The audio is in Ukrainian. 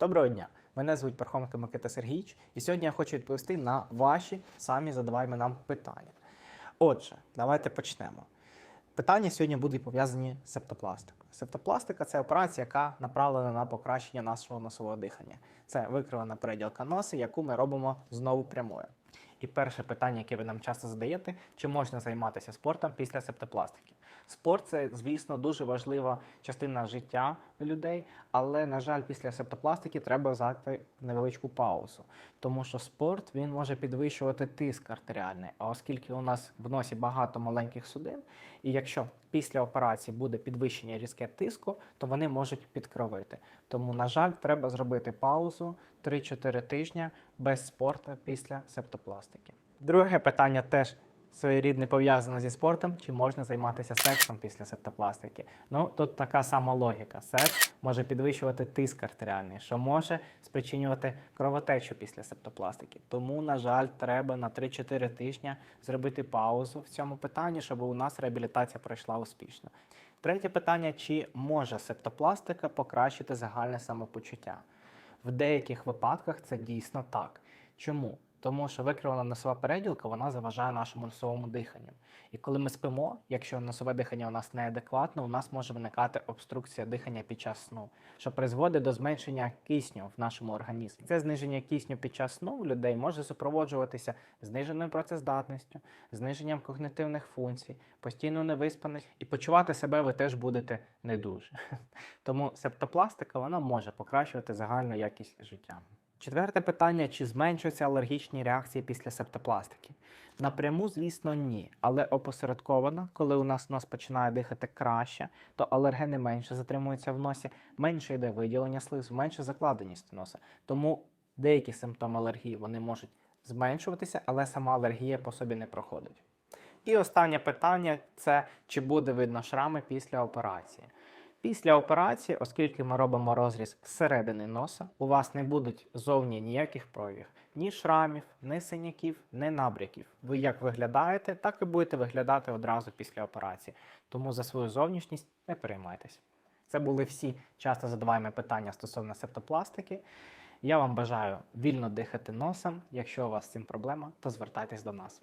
Доброго дня! Мене звуть Пархоменко Микита Сергійович, і сьогодні я хочу відповісти на ваші самі задаваємо нам питання. Отже, давайте почнемо. Питання сьогодні будуть пов'язані з септопластикою. Септопластика це операція, яка направлена на покращення нашого носового дихання. Це викривлена переділка носа, яку ми робимо знову прямою. І перше питання, яке ви нам часто задаєте, чи можна займатися спортом після септопластики? Спорт це, звісно, дуже важлива частина життя людей, але, на жаль, після септопластики треба взяти невеличку паузу, тому що спорт він може підвищувати тиск артеріальний. А оскільки у нас в носі багато маленьких судин, і якщо після операції буде підвищення різке тиску, то вони можуть підкровити. Тому, на жаль, треба зробити паузу 3-4 тижні без спорту після септопластики. Друге питання теж своєрідне пов'язане зі спортом, чи можна займатися сексом після септопластики. Ну тут така сама логіка. Секс може підвищувати тиск артеріальний, що може спричинювати кровотечу після септопластики. Тому, на жаль, треба на 3-4 тижні зробити паузу в цьому питанні, щоб у нас реабілітація пройшла успішно. Третє питання: чи може септопластика покращити загальне самопочуття? В деяких випадках це дійсно так. Чому? Тому що викривлена носова переділка вона заважає нашому носовому диханню. І коли ми спимо, якщо носове дихання у нас неадекватне, у нас може виникати обструкція дихання під час сну, що призводить до зменшення кисню в нашому організмі. Це зниження кисню під час сну у людей може супроводжуватися зниженою працездатністю, зниженням когнитивних функцій, постійно невиспаність, і почувати себе ви теж будете не дуже. Тому септопластика вона може покращувати загальну якість життя. Четверте питання: чи зменшуються алергічні реакції після септопластики? Напряму, звісно, ні. Але опосередковано, коли у нас нос починає дихати краще, то алергени менше затримуються в носі, менше йде виділення слиз, менше закладеність носа. Тому деякі симптоми алергії вони можуть зменшуватися, але сама алергія по собі не проходить. І останнє питання це чи буде видно шрами після операції. Після операції, оскільки ми робимо розріз зсередини носа, у вас не будуть зовні ніяких проявів, ні шрамів, ні синяків, ні набряків. Ви як виглядаєте, так і будете виглядати одразу після операції. Тому за свою зовнішність не переймайтесь. Це були всі часто задаваємо питання стосовно септопластики. Я вам бажаю вільно дихати носом. Якщо у вас з цим проблема, то звертайтесь до нас.